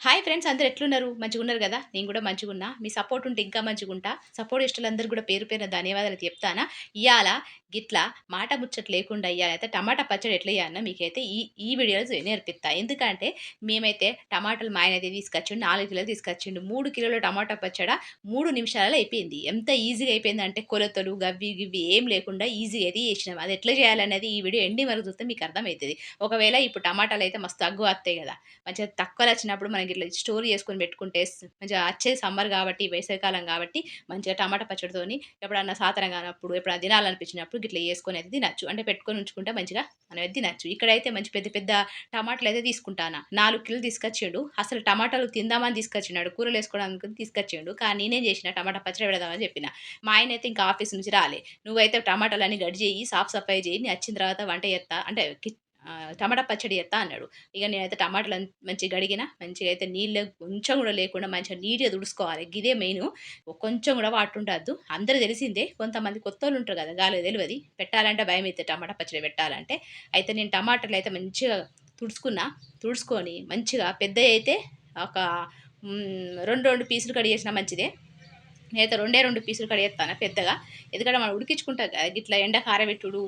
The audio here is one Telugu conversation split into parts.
హాయ్ ఫ్రెండ్స్ అందరు ఎట్లున్నారు? మంచిగా ఉన్నారు కదా? నేను కూడా మంచిగా ఉన్నా. మీ సపోర్ట్ ఉంటే ఇంకా మంచిగా ఉంటా. సపోర్ట్ ఇష్టలందరూ కూడా పేరు పేరున ధన్యవాదాలు చెప్తానా? ఇవాళ గిట్లా మాట ముచ్చట లేకుండా ఇవ్వాలైతే టమాటా పచ్చడి ఎట్లా వేయాలన్నా మీకైతే ఈ ఈ వీడియోలు నేర్పిస్తా. ఎందుకంటే మేమైతే టమాటాలు మా అయితే తీసుకొచ్చిండు నాలుగు కిలోలు తీసుకొచ్చిండు. మూడు కిలోల టమాటా పచ్చడి మూడు నిమిషాలలో అయిపోయింది. ఎంత ఈజీగా అయిపోయింది అంటే కొలతలు గవ్వి గివ్వి ఏం లేకుండా ఈజీగా అయితే చేసినాం. అది ఎట్లా చేయాలనేది ఈ వీడియో ఎండి వరకు చూస్తే మీకు అర్థమవుతుంది. ఒకవేళ ఇప్పుడు టమాటాలు అయితే మస్తు తగ్గు వస్తాయి కదా. మంచిగా తక్కువ వచ్చినప్పుడు మనం మనకి ఇట్లా స్టోర్ చేసుకొని పెట్టుకుంటే మంచిగా వచ్చే సమ్మర్ కాబట్టి వేసవికాలం కాబట్టి మంచిగా టమాటా పచ్చడితోని ఎప్పుడన్నా సాతరం కానప్పుడు ఎప్పుడన్నా తినాలనిపించినప్పుడు ఇట్లా చేసుకొని అయితే తినచ్చు. అంటే పెట్టుకొని ఉంచుకుంటే మంచిగా మనం అయితే తినచ్చు. ఇక్కడైతే మంచి పెద్ద పెద్ద టమాటాలు అయితే తీసుకుంటాను? నాలుగు కిలోలు తీసుకొచ్చిండు. అసలు టమాటాలు తిందామని తీసుకొచ్చినాడు కూరలు వేసుకోవడానికి తీసుకొచ్చిండు. కానీ నేనేం చేసిన టమాటా పచ్చడి పెడదామని చెప్పిన. మా ఆయన అయితే ఇంకా ఆఫీస్ నుంచి రాలే. నువ్వైతే టమాటాలన్నీ గడి చేయి సాఫ్ సఫాయి చేయి నేను వచ్చిన తర్వాత వంట చేస్తా అంటే టమాటా పచ్చడి చేస్తా అన్నాడు. ఇక నేనైతే టమాటాలు మంచిగా గడిగిన మంచిగా అయితే నీళ్ళు కొంచెం కూడా లేకుండా మంచిగా నీట్గా తుడుచుకోవాలి. ఇదే మెయిన్. కొంచెం కూడా వాటుండద్దు అందరూ తెలిసిందే కొంతమంది కొత్త వాళ్ళు ఉంటారు కదా గాలి తెలియదు పెట్టాలంటే భయం అయితే టమాటా పచ్చడి పెట్టాలంటే. అయితే నేను టమాటాలు అయితే మంచిగా తుడుచుకున్నా. తుడుచుకొని మంచిగా పెద్ద అయితే ఒక రెండు రెండు పీసులు కడిగేసిన మంచిదే. నేనైతే రెండే రెండు పీసులు కడిగేస్తాను పెద్దగా. ఎందుకంటే మనం ఉడికించుకుంటా కదా, ఎండ కారబెట్టుడు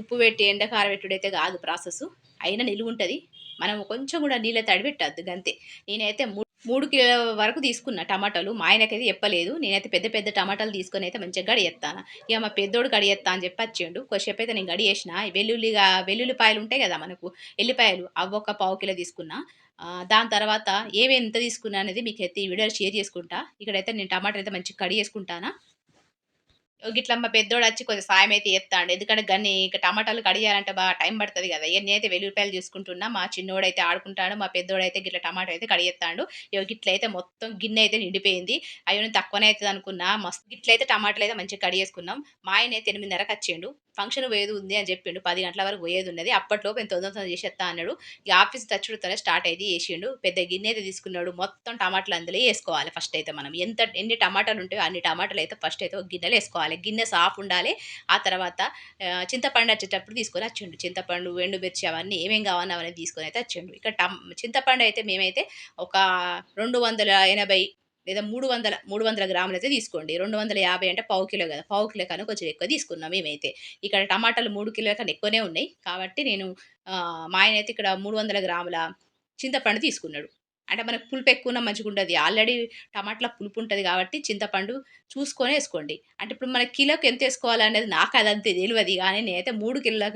ఉప్పు పెట్టి ఎండ కారబెట్టుడు అయితే కాదు ప్రాసెస్. అయినా నిలువ ఉంటుంది మనం కొంచెం కూడా నీళ్ళ తడిపెట్టద్దు అంతే గంతే. నేనైతే మూడు కిలో వరకు తీసుకున్న టమాటాలు. మా ఆయనకైతే చెప్పలేదు. నేనైతే పెద్ద పెద్ద టమాటాలు తీసుకొని అయితే మంచిగా గడియేస్తాను ఇక మా పెద్దోడు గడియేస్తా అని చెప్పి వచ్చిండు కొద్దిసేపు అయితే నేను గడియేసిన వెల్లుల్లిగా వెల్లుల్లిపాయలు ఉంటాయి కదా మనకు ఎల్లిపాయలు అవి ఒక పావు కిలో తీసుకున్నా. దాని తర్వాత ఏవి ఎంత తీసుకున్నా అనేది మీకు అయితే ఈ వీడియో షేర్ చేసుకుంటా. ఇక్కడైతే నేను టమాటాలు అయితే మంచిగా కడిగేసుకుంటానా గిట్ల మా పెద్దోడు వచ్చి కొంచెం సాయం అయితే చేస్తాడు ఎందుకంటే గన్ని ఇక టమాటాలు కడిగాలంటే బాగా టైం పడుతుంది కదా. ఇవన్నీ అయితే వెల్లుల్లిపాయలు చూసుకుంటున్నా మా చిన్నోడు అయితే ఆడుకుంటాడు. మా పెద్దోడు అయితే గిట్ల టమాటా అయితే కడిగేస్తాడు ఇక గిట్ల అయితే మొత్తం గిన్నె అయితే నిండిపోయింది. అయ్యో నేను తక్కువనే అవుతుంది అనుకున్నా. మస్తు గిట్లయితే టమాటాలు అయితే మంచిగా కడిగేసుకున్నాం. మా ఆయన అయితే ఎనిమిదిన్నరకు వచ్చిండు ఫంక్షన్ పోయేది ఉంది అని చెప్పిండు. పది గంటల వరకు పోయేది ఉన్నది. అప్పట్లో నేను తొందర తొందర చేసేస్తా అన్నాడు. ఇక ఆఫీస్ తచ్చుడుతోనే స్టార్ట్ అయితే చేసిండు. పెద్ద గిన్నె అయితే తీసుకున్నాడు. మొత్తం టమాటాలు అందులో వేసుకోవాలి ఫస్ట్ అయితే మనం. ఎంత ఎన్ని టమాటాలు ఉంటాయో అన్ని టమాటాలు అయితే ఫస్ట్ అయితే ఒక గిన్నెలో వేసుకోవాలి. గిన్నె సాఫ్ ఉండాలి. ఆ తర్వాత చింతపండు వచ్చేటప్పుడు తీసుకొని వచ్చిండు చింతపండు ఎండుమిర్చి అవన్నీ ఏమేం కావాలో అవన్నీ తీసుకొని అయితే వచ్చిండు ఇక్కడ టమ్ చింతపండు అయితే మేమైతే ఒక రెండు వందల ఎనభై లేదా మూడు వందల మూడు వందల గ్రాములు అయితే తీసుకోండి. రెండు వందల యాభై అంటే పావు కిలో కదా. పావు కిలో కన్నా కొంచెం ఎక్కువ తీసుకున్నాం మేమైతే. ఇక్కడ టమాటాలు మూడు కిలోల కన్నా ఎక్కువనే ఉన్నాయి. కాబట్టి నేను మా ఆయన అయితే ఇక్కడ మూడు వందల గ్రాముల చింతపండు తీసుకున్నాడు. అంటే మనకు పులుపు ఎక్కువ మంచిగా ఉంటుంది ఆల్రెడీ టమాటాలో పులుపు ఉంటుంది కాబట్టి చింతపండు చూసుకొని వేసుకోండి. అంటే ఇప్పుడు మన కిలోకి ఎంత వేసుకోవాలనేది నాకు అదంతే తెలియదు. కానీ నేనైతే మూడు కిలోల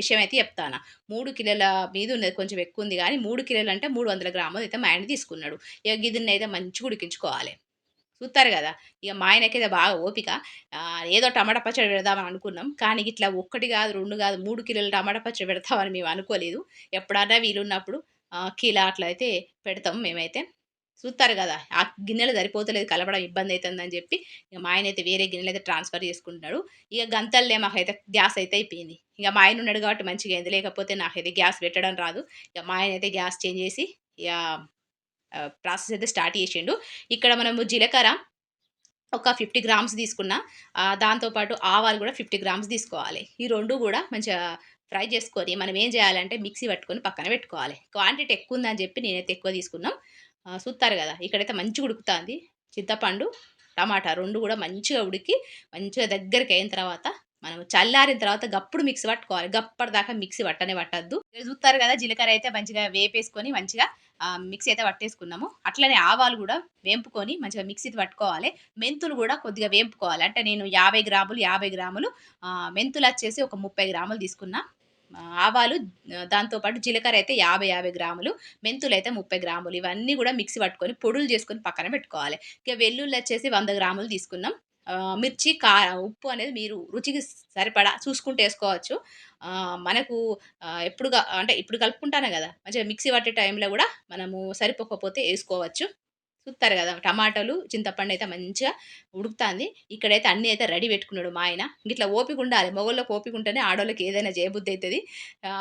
విషయం అయితే చెప్తాను. మూడు కిలోల మీద ఉన్నది కొంచెం ఎక్కువ ఉంది కానీ మూడు కిలోలు అంటే మూడు వందల గ్రాములు అయితే మా ఆయన తీసుకున్నాడు. ఇక గిదిని అయితే మంచిగా ఉడికించుకోవాలి. చూస్తారు కదా ఇక మా ఆయనకైతే బాగా ఓపిక. ఏదో టమాటా పచ్చడి పెడదామని అనుకున్నాం. కానీ ఇట్లా ఒక్కటి కాదు రెండు కాదు మూడు కిలోల టమాటా పచ్చడి పెడతామని మేము అనుకోలేదు. ఎప్పుడన్నా వీలున్నప్పుడు కీలా అట్లా అయితే పెడతాం మేమైతే. చూస్తారు కదా ఆ గిన్నెలు సరిపోతలేదు కలపడం ఇబ్బంది అవుతుందని చెప్పి ఇక మా ఆయన అయితే వేరే గిన్నెలు అయితే ట్రాన్స్ఫర్ చేసుకుంటున్నాడు. ఇక గంతల్లే మాకైతే గ్యాస్ అయితే అయిపోయింది. ఇక మా ఆయన ఉన్నాడు కాబట్టి మంచిగా అయింది. లేకపోతే నాకైతే గ్యాస్ పెట్టడం రాదు. ఇక మా ఆయన అయితే గ్యాస్ చేంజ్ చేసి ఇక ప్రాసెస్ అయితే స్టార్ట్ చేసిండు. ఇక్కడ మనము జీలకర్ర ఒక ఫిఫ్టీ గ్రామ్స్ తీసుకున్న. దాంతోపాటు ఆవాలు కూడా ఫిఫ్టీ గ్రామ్స్ తీసుకోవాలి. ఈ రెండు కూడా మంచిగా ఫ్రై చేసుకొని మనం ఏం చేయాలంటే మిక్సీ పట్టుకొని పక్కన పెట్టుకోవాలి. క్వాంటిటీ ఎక్కువ ఉందని చెప్పి నేనైతే ఎక్కువ తీసుకున్నాం. చూస్తారు కదా ఇక్కడైతే మంచిగా ఉడుకుతుంది. చింతపండు టమాటా రెండు కూడా మంచిగా ఉడికి మంచిగా దగ్గరికి అయిన తర్వాత మనం చల్లారిన తర్వాత గప్పుడు మిక్సీ పట్టుకోవాలి. గప్పటి దాకా మిక్సీ పట్టనే పట్టద్దు. చూస్తారు కదా జీలకర్ర అయితే మంచిగా వేపేసుకొని మంచిగా మిక్సీ అయితే పట్టేసుకున్నాము. అట్లనే ఆవాలు కూడా వేంపుకొని మంచిగా మిక్సీ పట్టుకోవాలి. మెంతులు కూడా కొద్దిగా వేంపుకోవాలి. అంటే నేను యాభై గ్రాములు యాభై గ్రాములు మెంతులు వచ్చేసి ఒక ముప్పై గ్రాములు తీసుకున్నా. ఆవాలు దాంతోపాటు జీలకర్ర అయితే యాభై యాభై గ్రాములు మెంతులు అయితే ముప్పై గ్రాములు ఇవన్నీ కూడా మిక్సీ పట్టుకొని పొడులు చేసుకొని పక్కన పెట్టుకోవాలి. ఇక వెల్లుల్లి వచ్చేసి వంద గ్రాములు తీసుకున్నాం. మిర్చి కా ఉప్పు అనేది మీరు రుచికి సరిపడా చూసుకుంటూ వేసుకోవచ్చు. మనకు ఎప్పుడు అంటే ఇప్పుడు కలుపుకుంటానే కదా మంచిగా మిక్సీ పట్టే టైంలో కూడా మనము సరిపోకపోతే వేసుకోవచ్చు. చూస్తారు కదా టమాటాలు చింతపండు అయితే మంచిగా ఉడుకుతుంది. ఇక్కడైతే అన్నీ అయితే రెడీ పెట్టుకున్నాడు మా ఆయన. ఇట్లా ఓపిక ఉండాలి. మొగోళ్ళకి ఓపిక ఉంటేనే ఆడోళ్ళకి ఏదైనా చేయబుద్ధి అవుతుంది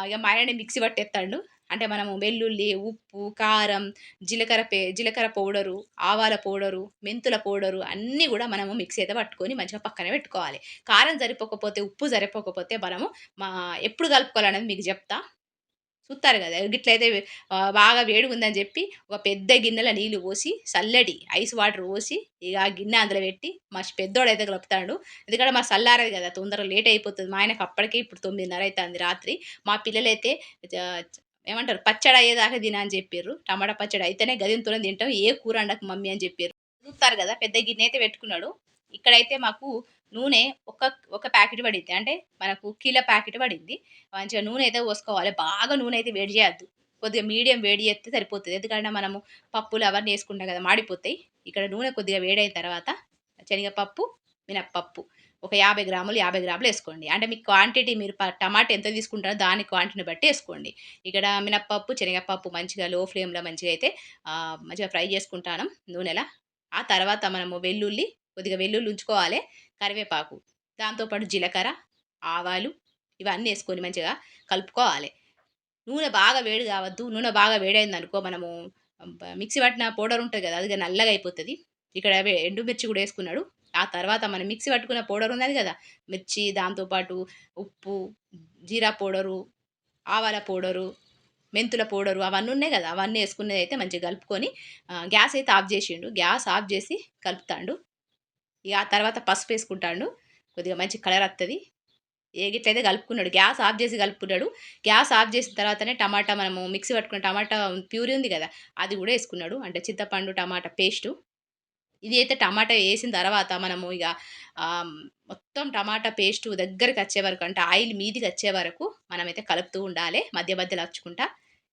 ఇక మా ఆయన మిక్సీ పట్టేస్తాడు. అంటే మనము వెల్లుల్లి ఉప్పు కారం జీలకర్ర పే జీలకర్ర పౌడరు ఆవాల పౌడరు మెంతుల పౌడరు అన్నీ కూడా మనము మిక్సీ అయితే పట్టుకొని మంచిగా పక్కనే పెట్టుకోవాలి. కారం సరిపోకపోతే ఉప్పు సరిపోకపోతే మనము మా ఎప్పుడు కలుపుకోవాలనేది మీకు చెప్తా. చూస్తారు కదా. గిట్లయితే బాగా వేడిగా ఉందని చెప్పి ఒక పెద్ద గిన్నెలో నీళ్ళు పోసి చల్లటి ఐస్ వాటర్ పోసి ఇక ఆ గిన్నె అందులో పెట్టి మా పెద్దోడు అయితే కలుపుతాడు. ఎందుకంటే మా చల్లారదు కదా తొందరగా లేట్ అయిపోతుంది. మా ఆయనకు అప్పటికే ఇప్పుడు తొమ్మిదిన్నర అవుతుంది రాత్రి. మా పిల్లలైతే ఏమంటారు పచ్చడి అయ్యేదాకా తిన అని చెప్పారు టమాటా పచ్చడి అయితేనే గదింతోనే తింటాం. ఏ కూర అండకు మమ్మీ అని చెప్పారు చూస్తారు కదా పెద్ద గిన్నె అయితే పెట్టుకున్నాడు. ఇక్కడైతే మాకు నూనె ఒక ఒక ప్యాకెట్ పడింది. అంటే మనకు కిలో ప్యాకెట్ పడింది. మంచిగా నూనె అయితే పోసుకోవాలి. బాగా నూనె అయితే వేడి చేయొద్దు. కొద్దిగా మీడియం వేడి చేస్తే సరిపోతుంది. ఎందుకంటే మనము పప్పులు అవన్నీ వేసుకుంటాం కదా మాడిపోతాయి. ఇక్కడ నూనె కొద్దిగా వేడైన తర్వాత శనగపప్పు మినప్పప్పు. ఒక యాభై గ్రాములు యాభై గ్రాములు వేసుకోండి. అంటే మీ క్వాంటిటీ మీరు టమాటా ఎంత తీసుకుంటారో దాని క్వాంటిటీని బట్టి వేసుకోండి. ఇక్కడ మినప్పప్పు శనగపప్పు మంచిగా లో ఫ్లేమ్లో మంచిగా అయితే మంచిగా ఫ్రై చేసుకుంటాను నూనెలా. ఆ తర్వాత మనము వెల్లుల్లి కొద్దిగా వెల్లుల్లి ఉంచుకోవాలి కరివేపాకు దాంతోపాటు జీలకర్ర ఆవాలు ఇవన్నీ వేసుకొని మంచిగా కలుపుకోవాలి. నూనె బాగా వేడి కావద్దు నూనె బాగా వేడైంది అనుకో మనము మిక్సీ పట్టిన పౌడర్ ఉంటుంది కదా అది నల్లగా అయిపోతుంది. ఇక్కడ ఎండుమిర్చి కూడా వేసుకున్నాడు. ఆ తర్వాత మనం మిక్సీ పట్టుకున్న పౌడర్ ఉన్నది కదా మిర్చి దాంతోపాటు ఉప్పు జీరా పౌడరు ఆవాల పౌడరు మెంతుల పౌడరు అవన్నీ ఉన్నాయి కదా అవన్నీ వేసుకున్నది అయితే మంచిగా కలుపుకొని గ్యాస్ అయితే ఆఫ్ చేసిండు. గ్యాస్ ఆఫ్ చేసి కలుపుతాడు. ఇక ఆ తర్వాత పసుపు వేసుకుంటాడు. కొద్దిగా మంచి కలర్ వస్తుంది ఏగిట్లయితే కలుపుకున్నాడు. గ్యాస్ ఆఫ్ చేసి కలుపుకున్నాడు గ్యాస్ ఆఫ్ చేసిన తర్వాతనే టమాటా మనము మిక్సీ పట్టుకున్న టమాటా ప్యూరీ ఉంది కదా అది కూడా వేసుకున్నాడు. అంటే చింతపండు టమాటా పేస్టు. ఇది అయితే టమాటా వేసిన తర్వాత మనము ఇక మొత్తం టమాటా పేస్ట్ దగ్గరికి వచ్చే వరకు అంటే ఆయిల్ మీదికి వచ్చే వరకు మనమైతే కలుపుతూ ఉండాలి. మధ్య మధ్యలో వచ్చుకుంటా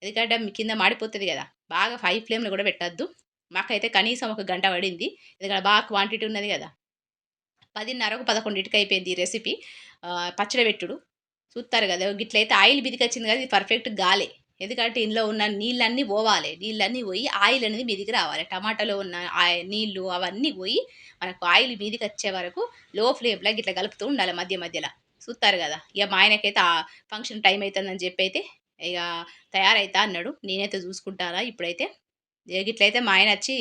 ఎందుకంటే కింద మాడిపోతుంది కదా. బాగా ఫైవ్ ఫ్లేమ్లో కూడా పెట్టద్దు. మాకైతే కనీసం ఒక గంట పడింది. ఎందుకంటే బాగా క్వాంటిటీ ఉన్నది కదా. పదిన్నరకు పదకొండింటికి అయిపోయింది ఈ రెసిపీ. పచ్చడి పెట్టుడు చూస్తారు కదా గిట్లయితే ఆయిల్ బిదికొచ్చింది కదా ఇది పర్ఫెక్ట్ గాలే. ఎందుకంటే ఇందులో ఉన్న నీళ్ళన్నీ పోవాలి. నీళ్ళన్నీ పోయి ఆయిల్ అనేది మీదికి రావాలి. టమాటాలో ఉన్న నీళ్ళు అవన్నీ పోయి మనకు ఆయిల్ మీదికి వచ్చే వరకు లో ఫ్లేమ్లో గిట్లా కలుపుతూ ఉండాలి మధ్య మధ్యలో. చూస్తారు కదా ఇక మా ఆయనకైతే ఆ ఫంక్షన్ టైం అవుతుందని చెప్పి అయితే ఇక తయారైతా అన్నాడు. నేనైతే చూసుకుంటానా ఇప్పుడైతే. గిట్లయితే మా ఆయన వచ్చి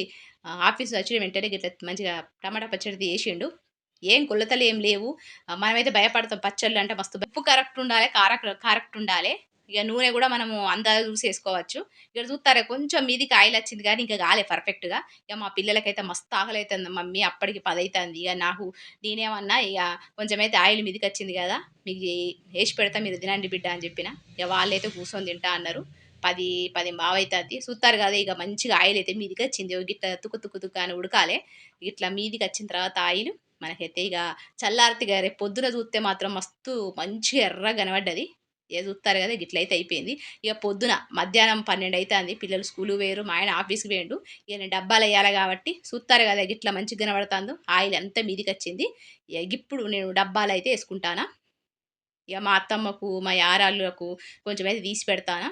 ఆఫీస్ వచ్చి వెంటనే గిట్ల మంచిగా టమాటా పచ్చడి చేసిండు. ఏం కొలతలు ఏం లేవు. మనమైతే భయపడతాం. పచ్చళ్ళు అంటే మస్తు ఉప్పు కరెక్ట్ ఉండాలి కార కరెక్ట్ ఉండాలి. ఇక నూనె కూడా మనము అందాజ చూసేసుకోవచ్చు. ఇక్కడ చూస్తారా కొంచెం మీదికి ఆయిల్ వచ్చింది కానీ ఇంకా కాలే పర్ఫెక్ట్గా. ఇక మా పిల్లలకైతే మస్తు ఆకలి అవుతుంది మమ్మీ అప్పటికి పది అవుతుంది ఇక నాకు నేనేమన్నా ఇక కొంచెం అయితే ఆయిల్ మీదికి వచ్చింది కదా మీకు వేసి పెడతా మీరు తినండి బిడ్డ అని చెప్పిన. ఇక వాళ్ళైతే కూర్చొని తింటా అన్నారు. పది పది బావ అవుతుంది చూస్తారు కదా ఇక మంచిగా ఆయిల్ అయితే మీదికి వచ్చింది. ఇట్లా తుక్కు తుక్కు తుక్కు అని ఉడకాలి. ఇట్లా మీదికి వచ్చిన తర్వాత ఆయిల్ మనకైతే ఇక చల్లారితే ఇక రేపు పొద్దున చూస్తే మాత్రం మస్తు మంచిగా ఎర్ర కనబడ్డది. ఏ చూస్తారు కదా గిట్లయితే అయిపోయింది. ఇక పొద్దున మధ్యాహ్నం పన్నెండు అవుతుంది పిల్లలు స్కూలు వేరు మా ఆయన ఆఫీస్కి వేయండు ఇక నేను డబ్బాలు వేయాలి కాబట్టి చూస్తారు కదా గిట్లా మంచిగా కనబడుతుందో ఆయిల్ అంతా మీదికి వచ్చింది. ఇక ఇప్పుడు నేను డబ్బాలు అయితే వేసుకుంటానా. ఇక మా అత్తమ్మకు మా యారాళ్ళకు కొంచెం అయితే తీసి పెడతానా.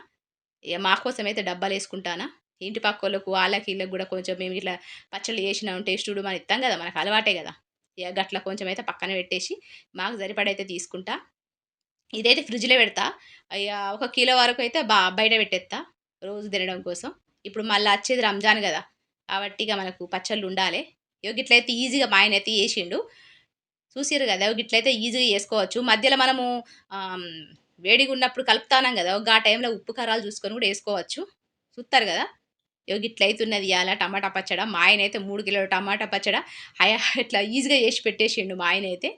ఇక మా కోసం అయితే డబ్బాలు వేసుకుంటానా. ఇంటి పక్క వాళ్ళకు వాళ్ళకి వీళ్ళకి కూడా కొంచెం మేము ఇట్లా పచ్చళ్ళు చేసినాం టేస్టుడు మనం ఇస్తాం కదా మనకు అలవాటే కదా. ఇక గట్ల కొంచెం అయితే పక్కన పెట్టేసి మాకు సరిపడైతే తీసుకుంటా. ఇదైతే ఫ్రిడ్జ్లో పెడతా. ఇక ఒక కిలో వరకు అయితే బా బయట పెట్టేస్తా రోజు తినడం కోసం. ఇప్పుడు మళ్ళీ వచ్చేది రంజాన్ కదా కాబట్టి ఇక మనకు పచ్చళ్ళు ఉండాలి. ఇక ఇట్లయితే ఈజీగా మా ఆయన అయితే వేసిండు చూసారు కదా ఇట్లయితే ఈజీగా వేసుకోవచ్చు మధ్యలో మనము వేడిగా ఉన్నప్పుడు కలుపుతానం కదా ఒక ఆ టైంలో ఉప్పు కారాలు చూసుకొని కూడా వేసుకోవచ్చు. చూస్తారు కదా? ఇట్లయితున్నది ఇవాళ టమాటా పచ్చడ. మా ఆయన అయితే మూడు కిలోల టమాటా పచ్చడ. అయ్యా ఇట్లా ఈజీగా చేసి పెట్టేసిండు మా ఆయన అయితే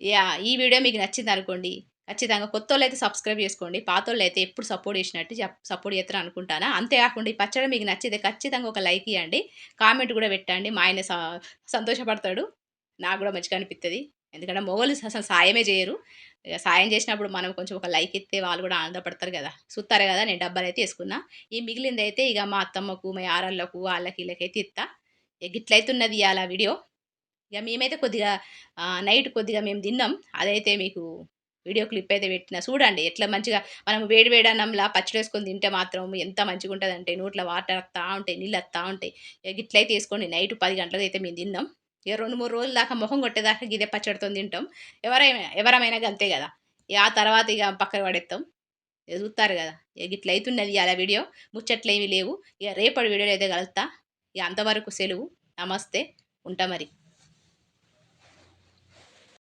యా ఈ వీడియో మీకు నచ్చింది అనుకోండి ఖచ్చితంగా కొత్త వాళ్ళు అయితే సబ్స్క్రైబ్ చేసుకోండి పాత వాళ్ళు అయితే ఎప్పుడు సపోర్ట్ చేసినట్టు సపోర్ట్ చేస్తారు అనుకుంటానా. అంతేకాకుండా ఈ పచ్చడి మీకు నచ్చితే ఖచ్చితంగా ఒక లైక్ ఇవ్వండి కామెంట్ కూడా పెట్టండి మా ఆయన స- సంతోషపడతాడు. నాకు కూడా మంచిగా అనిపిస్తుంది ఎందుకంటే మొగలు అసలు సాయమే చేయరు. సాయం చేసినప్పుడు మనం కొంచెం ఒక లైక్ ఇస్తే వాళ్ళు కూడా ఆనందపడతారు కదా. చూస్తారు కదా నేను డబ్బాలు అయితే వేసుకున్నా. ఈ మిగిలింది అయితే ఇక మా అత్తమ్మకు మా ఆరళ్ళకు వాళ్ళకి వీళ్ళకైతే ఇస్తా ఇక గిట్లయితున్నది ఇవాళ వీడియో. ఇక మేమైతే కొద్దిగా నైట్ కొద్దిగా మేము తిన్నాం. అదైతే మీకు వీడియో క్లిప్ అయితే పెట్టిన. చూడండి ఎట్లా మంచిగా మనం వేడి వేడి అన్నంలా పచ్చడి వేసుకొని తింటే మాత్రం ఎంత మంచిగా ఉంటుంది అంటే నోట్లో వాటర్ వస్తూ ఉంటాయి నీళ్ళు వస్తూ ఉంటాయి. ఇక గిట్లయితే వేసుకోండి. నైట్ పది గంటలకు అయితే మేము తిన్నాం. ఇక రెండు మూడు రోజుల దాకా మొహం కొట్టేదాకా గిదే పచ్చడితో తింటాం. ఎవరైనా ఎవరమైనా అంతే కదా. ఇక ఆ తర్వాత ఇక పక్కన పడేస్తాం చూస్తారు కదా. ఇక ఇట్లా అవుతున్నది అలా వీడియో. ముచ్చట్లు ఏమీ లేవు. ఇక రేపటి వీడియోలో అయితే కలుస్తా ఇక అంతవరకు సెలవు. నమస్తే. ఉంటా మరి.